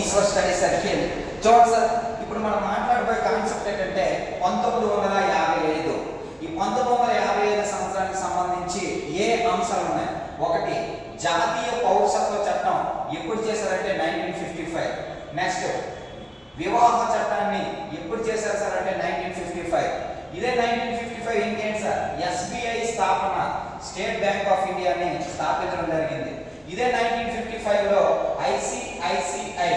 Eshwar study circle చూడండి sir ఇప్పుడు మనం మాట్లాడబోయే కాన్సెప్ట్ ఏంటంటే పంతొమ్మిది వందల యాభై ఐదు. ఈ పంతొమ్మిది వందల యాభై ఐదు సంవత్సరానికి సంబంధించి ఏ అంశాలు ఉన్నాయి? ఒకటి జాతీయ పౌరసత్వ చట్టం ఎప్పుడు చేశారంటే నైన్టీన్ ఫిఫ్టీ ఫైవ్. నెక్స్ట్ వివాహ చట్టాన్ని ఎప్పుడు చేశారు సార్ అంటే నైన్టీన్ ఫిఫ్టీ ఫైవ్? ఇదే నైన్టీన్ ఫిఫ్టీ ఫైవ్ ఇంకేంటి సార్? ఎస్బీఐ స్థాపన స్టేట్ బ్యాంక్ ఆఫ్ ఇండియాని స్థాపించడం జరిగింది. ఇదే నైన్టీన్ ఫిఫ్టీ ఫైవ్లో ICI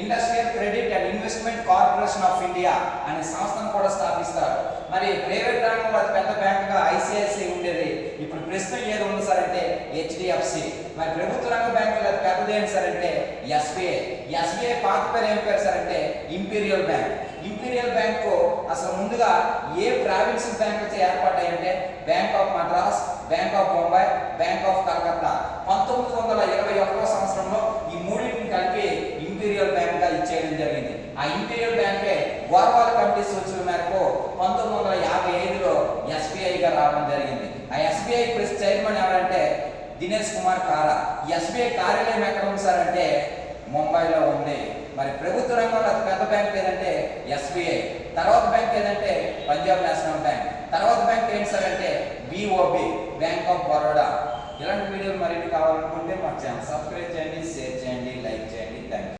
industrial credit and investment corporation of India అనే సంస్థను కూడా స్థాపిస్తారు. మరి ప్రైవేట్ రంగంలో అతి పెద్ద బ్యాంక్గా ఐసిఐసిఐ ఉండేది. ఇప్పుడు ప్రస్తుతం ఏది ఉంది సార్ అంటే హెచ్డిఎఫ్సి మరి ప్రభుత్వ రంగ బ్యాంకులు అతి పెద్దది ఏంటి సార్ అంటే ఎస్బీఐ ఎస్బీఐ పాత పేరు ఏం పేరు సార్ అంటే ఇంపీరియల్ బ్యాంక్ ఇంపీరియల్ బ్యాంకు అసలు ముందుగా ఏ ప్రావిన్స్ బ్యాంక్ వచ్చి ఏర్పడ్డాయంటే bank of Madras bank of Bombay bank of Calcutta పంతొమ్మిది వందల ఇరవై ఒకటో సంవత్సరంలో ఈ మూడింటిని కలిపి ఇంపీరియల్ బ్యాంక్గా ఇచ్చేయడం జరిగింది ఆ ఇంపీరియల్ బ్యాంకే గోర్వాల కమిటీ సూచనల మేరకు పంతొమ్మిది వందల యాభై ఐదులో ఎస్బీఐ గా రావడం జరిగింది. ఆ ఎస్బీఐ ప్రెస్ చైర్మన్ ఎవరంటే దినేష్ కుమార్ కారా. ఎస్బీఐ కార్యాలయం ఎక్కడ ఉంది సార్ అంటే ముంబైలో ఉంది. మరి ప్రభుత్వ రంగంలో పెద్ద బ్యాంక్ ఏదంటే ఎస్బీఐ. తర్వాత బ్యాంక్ ఏదంటే పంజాబ్ నేషనల్ బ్యాంక్. తర్వాత బ్యాంక్ ఏంటి సార్ అంటే బిఓబి బ్యాంక్ ఆఫ్ బరోడా. ఇలాంటి వీడియోలు మరిన్ని కావాలనుకుంటే మా ఛానల్ సబ్స్క్రైబ్ చేయండి.